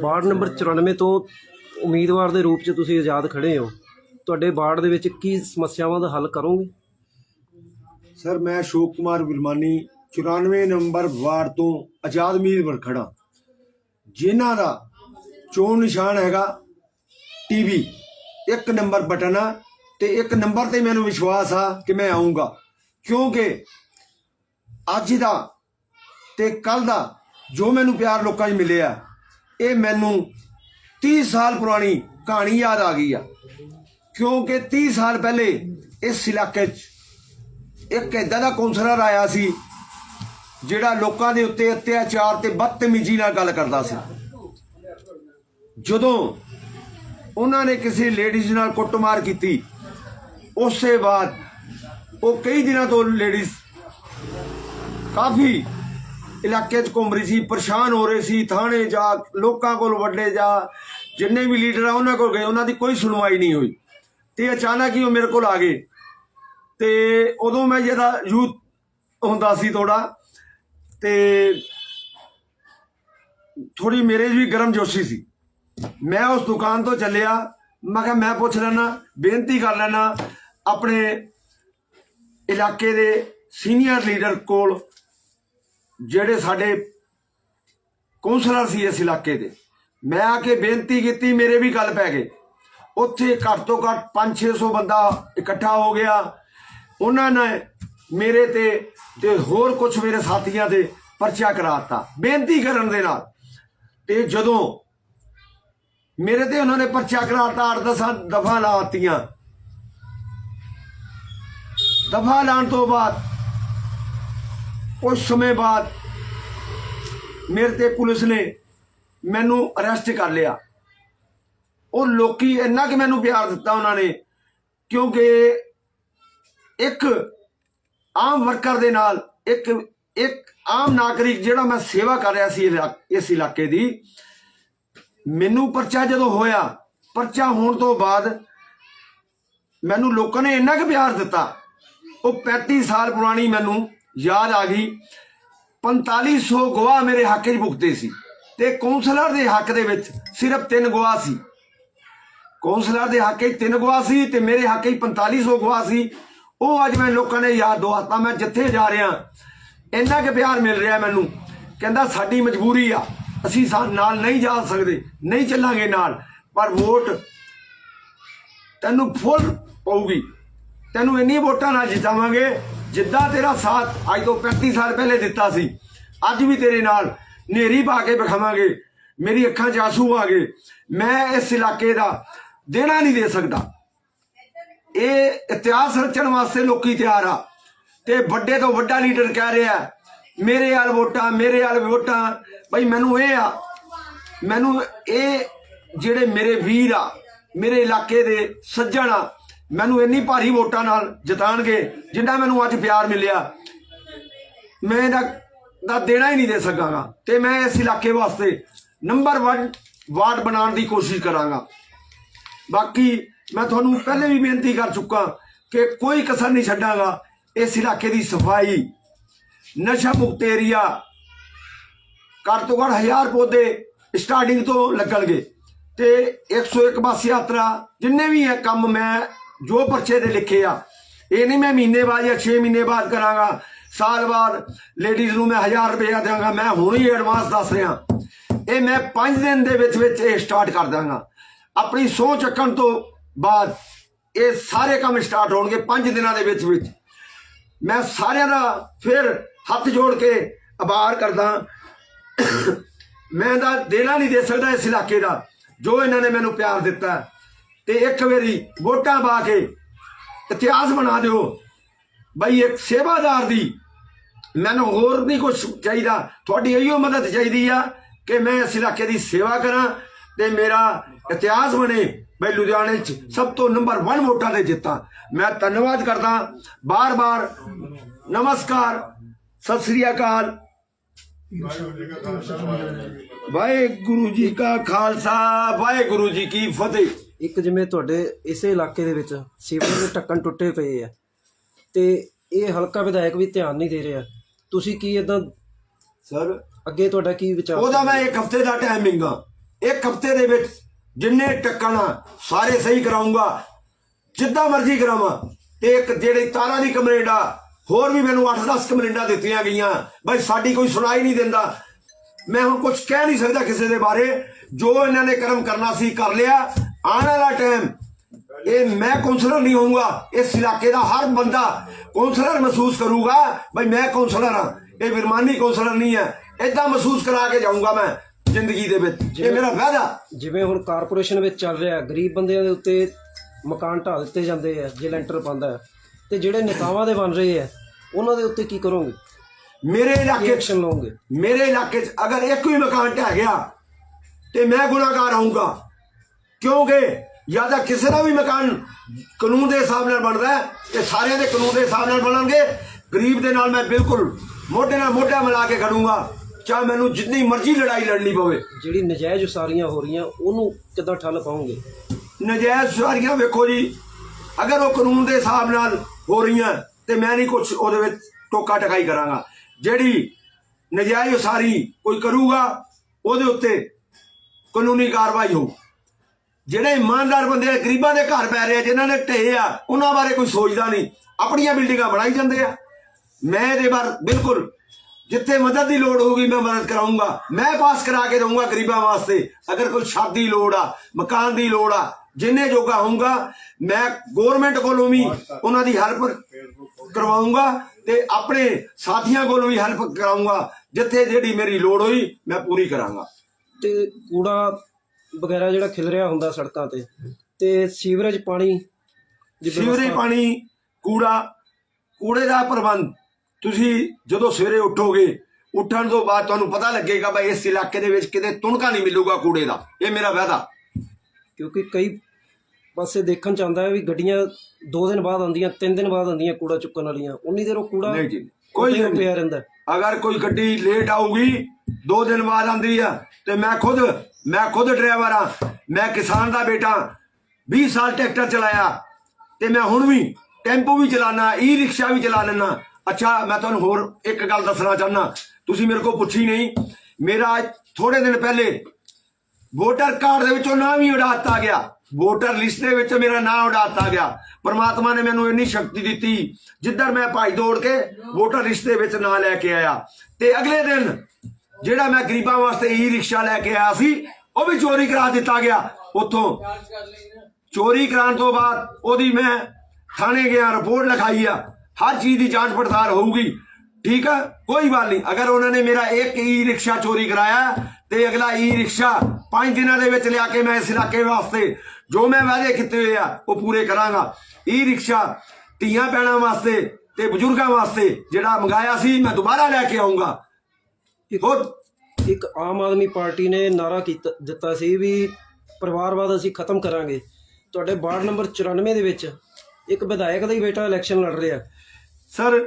Ward number 94 ਤੋਂ ਉਮੀਦਵਾਰ ਦੇ ਰੂਪ 'ਚ ਤੁਸੀਂ ਆਜ਼ਾਦ ਖੜੇ ਹੋ। ਤੁਹਾਡੇ ਵਾਰਡ ਦੇ ਵਿੱਚ ਕੀ ਸਮੱਸਿਆਵਾਂ ਦਾ ਹੱਲ ਕਰੋਗੇ? ਸਰ ਮੈਂ ਅਸ਼ੋਕ ਕੁਮਾਰ ਵਿਰਮਾਨੀ 94 ਨੰਬਰ ਵਾਰਡ ਤੋਂ ਆਜ਼ਾਦ ਉਮੀਦਵਾਰ ਖੜਾ। ਜਿਨ੍ਹਾਂ ਦਾ ਚੋਣ ਨਿਸ਼ਾਨ ਹੈਗਾ ਟੀਵੀ। ਇੱਕ ਨੰਬਰ ਬਟਨ ਆ ਤੇ ਇੱਕ ਨੰਬਰ ਤੇ ਮੈਨੂੰ ਵਿਸ਼ਵਾਸ ਆ ਕਿ ਮੈਂ ਆਉਂਗਾ ਕਿਉਂਕਿ ਅੱਜ ਦਾ ਤੇ ਕੱਲ ਦਾ ਜੋ ਮੈਨੂੰ ਪਿਆਰ ਲੋਕਾਂ 'ਚ ਮਿਲਿਆ ਇਹ ਮੈਨੂੰ 30 ਸਾਲ ਪੁਰਾਣੀ ਕਹਾਣੀ ਯਾਦ ਆ ਗਈ ਆ। ਕਿਉਂਕਿ 30 ਸਾਲ ਪਹਿਲੇ ਇਸ ਇਲਾਕੇ 'ਚ ਇੱਕ ਏਦਾਂ ਦਾ ਕੌਂਸਲਰ ਆਇਆ ਸੀ, ਜਿਹੜਾ ਲੋਕਾਂ ਦੇ ਉੱਤੇ ਅਤਿਆਚਾਰ ਤੇ ਬਦਤਮੀਜ਼ੀ ਨਾਲ ਗੱਲ ਕਰਦਾ ਸੀ। ਜਦੋਂ ਉਹਨਾਂ ਨੇ ਕਿਸੇ ਲੇਡੀਜ਼ ਨਾਲ ਕੁੱਟਮਾਰ ਕੀਤੀ, ਉਸੇ ਬਾਅਦ ਉਹ ਕਈ ਦਿਨਾਂ ਤੋਂ ਲੇਡੀਜ਼ ਕਾਫੀ ਇਲਾਕੇ 'ਚ ਘੁੰਮ ਰਹੀ ਸੀ, ਪਰੇਸ਼ਾਨ ਹੋ ਰਹੇ ਸੀ, ਥਾਣੇ ਜਾ, ਲੋਕਾਂ ਕੋਲ ਵੱਡੇ ਜਾ, ਜਿੰਨੇ ਵੀ ਲੀਡਰ ਆ, ਉਹਨਾਂ ਕੋਲ ਗਏ, ਉਹਨਾਂ ਦੀ ਕੋਈ ਸੁਣਵਾਈ ਨਹੀਂ ਹੋਈ। ਤੇ ਅਚਾਨਕ ਹੀ ਉਹ ਮੇਰੇ ਕੋਲ ਆ ਗਏ। ਤੇ ਉਦੋਂ ਮੈਂ ਜਿਹੜਾ ਯੂਥ ਹੁੰਦਾ ਸੀ ਥੋੜਾ ਤੇ ਥੋੜੀ ਮੇਰੇ ਵੀ ਗਰਮ ਜੋਸ਼ੀ ਸੀ। ਮੈਂ ਉਸ ਦੁਕਾਨ ਤੋਂ ਚੱਲਿਆ, ਮੈਂ ਕਿਹਾ, ਮੈਂ ਪੁੱਛ ਲੈਣਾ ਬੇਨਤੀ ਕਰ ਲੈਣਾ ਆਪਣੇ ਇਲਾਕੇ ਦੇ ਸੀਨੀਅਰ ਲੀਡਰ ਕੋਲ ਜਿਹੜੇ ਸਾਡੇ ਕੌਂਸਲਰ ਸੀ ਇਸ ਇਲਾਕੇ ਦੇ, ਮੈਂ ਆ ਕੇ ਬੇਨਤੀ ਕੀਤੀ, ਮੇਰੇ ਵੀ ਗੱਲ ਪੈ ਗਏ। ਉੱਥੇ ਘੱਟ ਤੋਂ ਘੱਟ 5-600 ਬੰਦਾ ਇਕੱਠਾ ਹੋ ਗਿਆ। ਉਹਨਾਂ ਨੇ ਮੇਰੇ ਤੇ ਤੇ ਹੋਰ ਕੁਝ ਮੇਰੇ ਸਾਥੀਆਂ ਤੇ ਪਰਚਾ ਕਰਾਤਾ ਬੇਨਤੀ ਕਰਨ ਦੇ ਨਾਲ। ਤੇ ਜਦੋਂ ਮੇਰੇ ਤੇ ਉਹਨਾਂ ਨੇ ਪਰਚਾ ਕਰਾਤਾ 8-10 ਦਫਾ ਲਾਤੀਆਂ ਦਫਾ ਲਾਉਣ ਤੋਂ ਬਾਅਦ ਕੁਝ ਸਮੇਂ ਬਾਅਦ ਮੇਰੇ ਤੇ ਪੁਲਿਸ ਨੇ ਮੈਨੂੰ ਅਰੈਸਟ ਕਰ ਲਿਆ। ਉਹ ਲੋਕੀ ਇੰਨਾ ਕਿ ਮੈਨੂੰ ਪਿਆਰ ਦਿੱਤਾ ਉਹਨਾਂ ਨੇ, ਕਿਉਂਕਿ ਇੱਕ ਆਮ ਵਰਕਰ ਦੇ ਨਾਲ, ਇੱਕ ਇੱਕ ਆਮ ਨਾਗਰਿਕ ਜਿਹੜਾ ਮੈਂ ਸੇਵਾ ਕਰ ਰਿਹਾ ਸੀ ਇਸ ਇਲਾਕੇ ਦੀ, ਮੈਨੂੰ ਪਰਚਾ ਜਦੋਂ ਹੋਇਆ, ਪਰਚਾ ਹੋਣ ਤੋਂ ਬਾਅਦ ਮੈਨੂੰ ਲੋਕਾਂ ਨੇ ਇੰਨਾ ਕੁ ਪਿਆਰ ਦਿੱਤਾ। ਉਹ 35 ਸਾਲ ਪੁਰਾਣੀ ਮੈਨੂੰ ਯਾਦ ਆ ਗਈ। 4500 ਗਵਾਹ ਮੇਰੇ ਹੱਕ 'ਚ ਭੁਗਤੇ ਸੀ ਤੇ ਕੌਂਸਲਰ ਦੇ ਹੱਕ ਦੇ ਵਿੱਚ ਸਿਰਫ ਤਿੰਨ ਗਵਾਹ ਸੀ। ਕੌਂਸਲਰ ਦੇ ਹੱਕ 'ਚ ਤਿੰਨ ਗਵਾਹ ਸੀ ਤੇ ਮੇਰੇ ਹੱਕ 'ਚ 4500 ਗਵਾਹ ਸੀ। ਉਹ ਅੱਜ ਮੈਂ ਲੋਕਾਂ ਨੇ ਯਾਦ ਦਵਾਤਾ ਮੈਂ ਜਿੱਥੇ ਜਾ ਰਿਹਾ, ਇੰਨਾ ਕਿ ਪਿਆਰ ਮਿਲ ਰਿਹਾ ਮੈਨੂੰ। ਕਹਿੰਦਾ, ਸਾਡੀ ਮਜਬੂਰੀ ਆ, ਅਸੀਂ ਨਾਲ ਨਹੀਂ ਜਾ ਸਕਦੇ, ਨਹੀਂ ਚੱਲਾਂਗੇ ਨਾਲ, ਪਰ ਵੋਟ ਤੈਨੂੰ ਫੁੱਲ ਪਊਗੀ। ਤੈਨੂੰ ਇੰਨੀ ਵੋਟਾਂ ਨਾਲ ਜਿਤਾਵਾਂਗੇ ਜਿੱਦਾਂ ਤੇਰਾ ਸਾਥ ਅੱਜ ਤੋਂ 35 ਸਾਲ ਪਹਿਲੇ ਦਿੱਤਾ ਸੀ, ਅੱਜ ਵੀ ਤੇਰੇ ਨਾਲ ਨੇਰੀ ਪਾ ਕੇ ਵਿਖਾਵਾਂਗੇ, ਮੇਰੀ ਅੱਖਾਂ 'ਚ ਆਸੂ ਆ ਗਏ, ਮੈਂ ਇਸ ਇਲਾਕੇ ਦਾ ਦੇਣਾ ਨਹੀਂ ਦੇ ਸਕਦਾ। ਇਹ ਇਤਿਹਾਸ ਰਚਣ ਵਾਸਤੇ ਲੋਕੀ ਤਿਆਰ ਆ ਤੇ ਵੱਡੇ ਤੋਂ ਵੱਡਾ ਲੀਡਰ ਕਹਿ ਰਿਹਾ, ਮੇਰੇ ਹਾਲ ਵੋਟਾਂ, ਮੇਰੇ ਹਾਲ ਵੋਟਾਂ, ਬਈ ਮੈਨੂੰ ਇਹ ਆ, ਮੈਨੂੰ ਇਹ ਜਿਹੜੇ ਮੇਰੇ ਵੀਰ ਆ, ਮੇਰੇ ਇਲਾਕੇ ਦੇ ਸੱਜਣ ਆ ਮੈਨੂੰ ਇੰਨੀ ਭਾਰੀ ਵੋਟਾਂ ਨਾਲ ਜਿਤਾਣਗੇ, ਜਿੰਨਾ ਮੈਨੂੰ ਅੱਜ ਪਿਆਰ ਮਿਲਿਆ, ਮੈਂ ਇਹਦਾ ਦਾ ਦੇਣਾ ਹੀ ਨਹੀਂ ਦੇ ਸਕਾਂਗਾ। ਤੇ ਮੈਂ ਇਸ ਇਲਾਕੇ ਵਾਸਤੇ ਨੰਬਰ 1 ਵਾਰਡ ਬਣਾਉਣ ਦੀ ਕੋਸ਼ਿਸ਼ ਕਰਾਂਗਾ। ਬਾਕੀ ਮੈਂ ਤੁਹਾਨੂੰ ਪਹਿਲੇ ਵੀ ਬੇਨਤੀ ਕਰ ਚੁੱਕਾ ਕਿ ਕੋਈ ਕਸਰ ਨਹੀਂ ਛੱਡਾਂਗਾ ਇਸ ਇਲਾਕੇ ਦੀ ਸਫ਼ਾਈ। ਨਸ਼ਾ ਮੁਕਤ ਏਰੀਆ ਘੱਟ ਤੋਂ ਘੱਟ ਹਜ਼ਾਰ ਪੌਦੇ ਸਟਾਰਟਿੰਗ ਤੋਂ ਲੱਗਣਗੇ। ਤੇ 101 ਬੱਸ ਯਾਤਰਾ, ਜਿੰਨੇ ਵੀ ਹੈ ਕੰਮ ਮੈਂ ਜੋ ਪਰਚੇ ਦੇ ਲਿਖੇ ਆ। ਇਹ ਨਹੀਂ ਮੈਂ ਮਹੀਨੇ ਬਾਅਦ ਜਾਂ 6 ਮਹੀਨੇ ਬਾਅਦ ਕਰਾਂਗਾ। ਸਾਲ ਬਾਅਦ ਲੇਡੀਜ਼ ਨੂੰ ਮੈਂ 1000 ਰੁਪਏ ਦਿਆਂਗਾ। ਮੈਂ ਹੁਣ ਹੀ ਐਡਵਾਂਸ ਦੱਸ ਰਿਹਾ। ਇਹ ਮੈਂ 5 ਦਿਨ ਦੇ ਵਿੱਚ ਵਿੱਚ ਇਹ ਸਟਾਰਟ ਕਰ ਦਾਂਗਾ ਆਪਣੀ ਸੋਚ ਚੱਕਣ ਤੋਂ ਬਾਅਦ ਇਹ ਸਾਰੇ ਕੰਮ ਸਟਾਰਟ ਹੋਣਗੇ 5 ਦਿਨਾਂ ਦੇ ਵਿੱਚ ਵਿੱਚ। ਮੈਂ ਸਾਰਿਆਂ ਦਾ ਫਿਰ ਹੱਥ ਜੋੜ ਕੇ ਆਭਾਰ ਕਰਦਾ। ਮੈਂ ਤਾਂ ਦੇਣਾ ਨਹੀਂ ਦੇ ਸਕਦਾ ਇਸ ਇਲਾਕੇ ਦਾ। ਜੋ ਇਹਨਾਂ ਨੇ ਮੈਨੂੰ ਪਿਆਰ ਦਿੱਤਾ। ਤੇ ਇੱਕ ਵਾਰੀ ਵੋਟਾਂ ਪਾ ਕੇ ਇਤਿਹਾਸ ਬਣਾ ਦਿਓ। ਬਈ ਇੱਕ ਸੇਵਾਦਾਰ ਦੀ ਮੈਨੂੰ ਹੋਰ ਨਹੀਂ ਕੁਝ ਚਾਹੀਦਾ। ਤੁਹਾਡੀ ਇਹੀਓ ਮਦਦ ਚਾਹੀਦੀ ਆ ਕਿ ਮੈਂ ਇਸ ਇਲਾਕੇ ਦੀ ਸੇਵਾ ਕਰਾਂ ਤੇ ਮੇਰਾ ਇਤਿਹਾਸ ਬਣੇ। ਬਈ ਲੁਧਿਆਣੇ 'ਚ ਸਭ ਤੋਂ ਨੰਬਰ 1 ਵੋਟਾਂ ਤੇ ਜਿੱਤਾਂ। ਮੈਂ ਧੰਨਵਾਦ ਕਰਦਾ। ਬਾਰ-ਬਾਰ ਨਮਸਕਾਰ। ਸਤਿ ਸ੍ਰੀ ਅਕਾਲ। ਵਾਹਿਗੁਰੂ ਜੀ ਕਾ ਖਾਲਸਾ। ਵਾਹਿਗੁਰੂ ਜੀ ਕੀ ਫਤਿਹ। ਇੱਕ ਜਿਵੇਂ ਤੁਹਾਡੇ ਇਸੇ ਇਲਾਕੇ ਦੇ ਵਿੱਚ ਸੀਵਰੇਜ ਦੇ ਢੱਕਣ ਟੁੱਟੇ ਪਏ ਆ ਤੇ ਇਹ ਹਲਕਾ ਵਿਧਾਇਕ ਵੀ ਧਿਆਨ ਨਹੀਂ ਦੇ ਰਿਹਾ। ਤੁਸੀਂ ਕੀ ਇਦਾਂ ਸਰ ਅੱਗੇ ਤੁਹਾਡਾ ਕੀ ਵਿਚਾਰ? ਉਹਦਾ ਮੈਂ ਇੱਕ ਹਫ਼ਤੇ ਦਾ ਟਾਈਮਿੰਗ ਆ। ਇੱਕ ਹਫ਼ਤੇ ਦੇ ਵਿੱਚ ਜਿੰਨੇ ਟੱਕਣ ਸਾਰੇ ਸਹੀ ਕਰਾਉਂਗਾ ਜਿੱਦਾਂ ਮਰਜ਼ੀ ਕਰਾਵਾਂ। ਤੇ ਇੱਕ ਜਿਹੜੀ ਤਾਰਾਂ ਦੀ ਕੰਪਲੇਂਟ ਆ ਹੋਰ ਵੀ ਮੈਨੂੰ 8-10 ਕੰਪਲੇਂਟਾਂ ਦਿੱਤੀਆਂ ਗਈਆਂ। ਬਈ ਸਾਡੀ ਕੋਈ ਸੁਣਾਈ ਨਹੀਂ ਦਿੰਦਾ। ਮੈਂ ਹੁਣ ਕੁਝ ਕਹਿ ਨਹੀਂ ਸਕਦਾ ਕਿਸੇ ਦੇ ਬਾਰੇ। ਜੋ ਇਹਨਾਂ ਨੇ ਕਰਮ ਕਰਨਾ ਸੀ ਕਰ ਲਿਆ। ਆਉਣ ਵਾਲਾ ਟਾਈਮ ਇਹ ਮੈਂ ਕਾਉਂਸਲਰ ਨਹੀਂ ਹੋਊਂਗਾ। ਇਸ ਇਲਾਕੇ ਦਾ ਹਰ ਬੰਦਾ ਕਾਉਂਸਲਰ ਮਹਿਸੂਸ ਕਰੂਗਾ ਬਈ ਮੈਂ ਕਾਉਂਸਲਰ ਹਾਂ। ਇਹ ਵਿਰਮਾਨੀ ਕਾਉਂਸਲਰ ਨਹੀਂ ਹੈ। ਇਦਾਂ ਮਹਿਸੂਸ ਕਰਾ ਕੇ ਜਾਊਂਗਾ ਮੈਂ ਜ਼ਿੰਦਗੀ ਦੇ ਵਿੱਚ। ਇਹ ਮੇਰਾ ਵਾਅਦਾ। ਜਿਵੇਂ ਹੁਣ ਕਾਰਪੋਰੇਸ਼ਨ ਵਿੱਚ ਚੱਲ ਰਿਹਾ ਗਰੀਬ ਬੰਦਿਆਂ ਦੇ ਉੱਤੇ ਮਕਾਨ ਢਾਹ ਦਿੱਤੇ ਜਾਂਦੇ ਆ ਜੇ ਲੈਂਟਰ ਪਾਉਂਦਾ ਤੇ ਜਿਹੜੇ ਨੇਤਾਵਾਂ ਦੇ ਬਣ ਰਹੇ ਆ ਉਹਨਾਂ ਦੇ ਉੱਤੇ ਕੀ ਕਰੋਗੇ? ਮੇਰੇ ਇਲਾਕੇ ਐਕਸ਼ਨ ਲਓਗੇ? ਮੇਰੇ ਇਲਾਕੇ 'ਚ ਅਗਰ ਇੱਕ ਵੀ ਮਕਾਨ ਢਹਿ ਗਿਆ ਤੇ ਮੈਂ ਗੁਨਾਹਗਾਰ ਆਉਂਗਾ ਕਿਉਂਕਿ ਜਾਂ ਤਾਂ ਕਿਸੇ ਦਾ ਵੀ ਮਕਾਨ ਕਾਨੂੰਨ ਦੇ ਹਿਸਾਬ ਨਾਲ ਬਣਦਾ ਹੈ ਤੇ ਸਾਰਿਆਂ ਦੇ ਕਾਨੂੰਨ ਦੇ ਹਿਸਾਬ ਨਾਲ ਬਣਨਗੇ। ਗਰੀਬ ਦੇ ਨਾਲ ਮੈਂ ਬਿਲਕੁਲ ਮੋਢੇ ਨਾਲ ਮੋਢਾ ਮਿਲਾ ਕੇ ਖੜੂੰਗਾ। ਚਾਹੇ ਮੈਨੂੰ ਜਿੰਨੀ ਮਰਜ਼ੀ ਲੜਾਈ ਲੜਨੀ ਪਵੇ। ਜਿਹੜੀ ਨਜਾਇਜ਼ ਉਸਾਰੀਆਂ ਹੋ ਰਹੀਆਂ ਉਹਨੂੰ ਕਿੱਦਾਂ ਠੱਲ ਪਾਉਂਗੇ? ਨਜਾਇਜ਼ ਸੁਆਰੀਆਂ ਵੇਖੋ ਜੀ ਅਗਰ ਉਹ ਕਾਨੂੰਨ ਦੇ ਹਿਸਾਬ ਨਾਲ ਹੋ ਰਹੀਆਂ ਤੇ ਮੈਂ ਨਹੀਂ ਕੁਝ ਉਹਦੇ ਵਿੱਚ ਟੋਕਾ ਟਕਾਈ ਕਰਾਂਗਾ। ਜਿਹੜੀ ਨਜਾਇਜ਼ ਉਸਾਰੀ ਕੋਈ ਕਰੂਗਾ ਉਹਦੇ ਉੱਤੇ ਕਾਨੂੰਨੀ ਕਾਰਵਾਈ ਹੋ ਜਿਹੜੇ ਇਮਾਨਦਾਰ ਬੰਦੇ ਆ, ਗਰੀਬਾਂ ਦੇ ਘਰ ਪੈ ਰਹੇ ਆ, ਜਿਨ੍ਹਾਂ ਨੇ ਢੇ ਆ, ਉਹਨਾਂ ਬਾਰੇ ਕੋਈ ਸੋਚਦਾ ਨਹੀਂ। ਆਪਣੀਆਂ ਬਿਲਡਿੰਗਾਂ ਬਣਾਈ ਜਾਂਦੇ ਆ। ਮੈਂ ਇਹਦੇ ਬਾਰ ਬਿਲਕੁਲ ਜਿੱਥੇ ਮਦਦ ਦੀ ਲੋੜ ਹੋਊਗੀ, ਮੈਂ ਮਦਦ ਕਰਾਉਂਗਾ ਮੈਂ ਪਾਸ ਕਰਾ ਕੇ ਦਊਂਗਾ ਗਰੀਬਾਂ ਵਾਸਤੇ। ਅਗਰ ਕੋਈ ਛੱਤ ਲੋੜ ਆ, ਮਕਾਨ ਦੀ ਲੋੜ ਆ, ਜਿੰਨੇ ਜੋਗਾ ਹੋਊਗਾ, ਮੈਂ ਗਵਰਨਮੈਂਟ ਕੋਲੋਂ ਵੀ ਉਹਨਾਂ ਦੀ ਹੈਲਪ ਕਰਵਾਉਂਗਾ ਤੇ ਆਪਣੇ ਸਾਥੀਆਂ ਕੋਲੋਂ ਵੀ ਹੈਲਪ ਕਰਾਉਂਗਾ ਜਿੱਥੇ ਜਿਹੜੀ ਮੇਰੀ ਲੋੜ ਹੋਈ, ਮੈਂ ਪੂਰੀ ਕਰਾਂਗਾ। ਤੇ ਕੂੜਾ ਵਗੈਰਾ ਜਿਹੜਾ ਖਿਲ ਰਿਹਾ ਹੁੰਦਾ ਸੜਕਾਂ ਤੇ ਤੇ ਸੀਵਰੇਜ ਪਾਣੀ ਦੀ ਸੀਵਰੇਜ ਵਿਵਸਥਾ- ਪਾਣੀ ਕੂੜਾ ਕੂੜੇ ਦਾ ਪ੍ਰਬੰਧ। ਤੁਸੀਂ ਜਦੋਂ ਸਵੇਰੇ ਉੱਠੋਗੇ ਉੱਠਣ ਤੋਂ ਬਾਅਦ ਤੁਹਾਨੂੰ ਪਤਾ ਲੱਗੇਗਾ ਬਈ ਇਸ ਇਲਾਕੇ ਦੇ ਵਿੱਚ ਕਿਤੇ ਤੁਣਕਾ ਨਹੀਂ ਮਿਲੂਗਾ ਕੂੜੇ ਦਾ। ਇਹ ਮੇਰਾ ਵਾਅਦਾ। ਕਿਉਂਕਿ ਕਈ ਪਾਸੇ ਦੇਖਣ ਚ ਆਉਂਦਾ ਹੈ ਵੀ ਗੱਡੀਆਂ 2 ਦਿਨ ਬਾਅਦ ਆਉਂਦੀਆਂ 3 ਦਿਨ ਬਾਅਦ ਆਉਂਦੀਆਂ ਕੂੜਾ ਚੁੱਕਣ ਵਾਲੀਆਂ। ਉਨੀ ਦੇਰ ਉਹ ਕੂੜਾ ਨਹੀਂ ਜੀ ਕੋਈ ਉੱਥੇ ਨਹੀਂ। ਪਿਆ ਰਹਿੰਦਾ। ਅਗਰ ਕੋਈ ਗੱਡੀ ਲੇਟ ਆਊਗੀ ਦੋ ਦਿਨ ਬਾਅਦ ਆਂਦੀ ਆ ਤੇ ਮੈਂ ਖੁਦ ਮੈਂ ਖੁਦ ਡਰਾਈਵਰ ਆ ਮੈਂ ਕਿਸਾਨ ਦਾ ਬੇਟਾ 20 ਸਾਲ ਟਰੈਕਟਰ ਚਲਾਇਆ ਤੇ ਮੈਂ ਹੁਣ ਵੀ ਟੈਂਪੂ ਵੀ ਚਲਾਣਾ ਈ ਰਿਕਸ਼ਾ ਵੀ ਚਲਾ ਲੈਣਾ ਅੱਛਾ, ਮੈਂ ਤੁਹਾਨੂੰ ਹੋਰ ਇੱਕ ਗੱਲ ਦੱਸਣਾ ਚਾਹਨਾ। ਤੁਸੀਂ ਮੇਰੇ ਕੋਲ ਪੁੱਛੀ ਨਹੀਂ। ਮੇਰਾ ਥੋੜੇ ਦਿਨ ਪਹਿਲੇ ਵੋਟਰ ਕਾਰਡ ਦੇ ਵਿੱਚੋਂ ਨਾਂ ਵੀ ਉਡਾ ਦਿੱਤਾ ਗਿਆ। ਵੋਟਰ ਲਿਸਟ ਦੇ ਵਿੱਚ ਮੇਰਾ ਨਾਂ ਉਡਾ ਦਿੱਤਾ ਗਿਆ। ਪਰਮਾਤਮਾ ਨੇ ਮੈਨੂੰ ਇੰਨੀ ਸ਼ਕਤੀ ਦਿੱਤੀ, ਜਿੱਧਰ ਮੈਂ ਭਾਈ ਦੌੜ ਕੇ ਵੋਟਰ ਲਿਸਟ ਦੇ ਵਿੱਚ ਨਾਂ ਲੈ ਕੇ ਆਇਆ। ਤੇ ਅਗਲੇ ਦਿਨ ਜਿਹੜਾ ਮੈਂ ਗਰੀਬਾਂ ਵਾਸਤੇ ਈ ਰਿਕਸ਼ਾ ਲੈ ਕੇ ਆਇਆ ਸੀ ਉਹ ਵੀ ਚੋਰੀ ਕਰਾ ਦਿੱਤਾ ਗਿਆ ਉੱਥੋਂ। ਚੋਰੀ ਕਰਾਉਣ ਤੋਂ ਬਾਅਦ ਉਹਦੀ ਮੈਂ ਥਾਣੇ ਗਿਆ ਰਿਪੋਰਟ ਲਿਖਾਈ ਆ। ਹਰ ਚੀਜ਼ ਦੀ ਜਾਂਚ ਪੜਤਾਲ ਹੋਊਗੀ। ਠੀਕ ਆ? ਕੋਈ ਗੱਲ ਨਹੀਂ। ਅਗਰ ਉਹਨਾਂ ਨੇ ਮੇਰਾ ਇੱਕ ਈ ਰਿਕਸ਼ਾ ਚੋਰੀ ਕਰਾਇਆ ਤੇ ਅਗਲਾ ਈ ਰਿਕਸ਼ਾ 5 ਦਿਨਾਂ ਦੇ ਵਿੱਚ ਲਿਆ ਕੇ ਮੈਂ ਇਸ ਇਲਾਕੇ ਵਾਸਤੇ ਜੋ ਮੈਂ ਵਾਅਦੇ ਕੀਤੇ ਹੋਏ ਆ ਉਹ ਪੂਰੇ ਕਰਾਂਗਾ। ਈ ਰਿਕਸ਼ਾ ਧੀਆਂ ਪੈਣਾ ਵਾਸਤੇ ਤੇ ਬਜ਼ੁਰਗਾਂ ਵਾਸਤੇ ਜਿਹੜਾ ਮੰਗਾਇਆ ਸੀ ਮੈਂ ਦੁਬਾਰਾ ਲੈ ਕੇ ਆਉਂਗਾ ਹੋਰ ਇੱਕ ਆਮ ਆਦਮੀ ਪਾਰਟੀ ਨੇ ਨਾਰਾ ਕੀਤਾ, ਦਿੱਤਾ ਸੀ ਵੀ ਪਰਿਵਾਰਵਾਦ ਅਸੀਂ ਖਤਮ ਕਰਾਂਗੇ। ਤੁਹਾਡੇ ਵਾਰਡ ਨੰਬਰ 94 ਦੇ ਵਿੱਚ ਇੱਕ ਵਿਧਾਇਕ ਦਾ ਹੀ ਬੇਟਾ ਇਲੈਕਸ਼ਨ ਲੜ ਰਿਹਾ। ਸਰ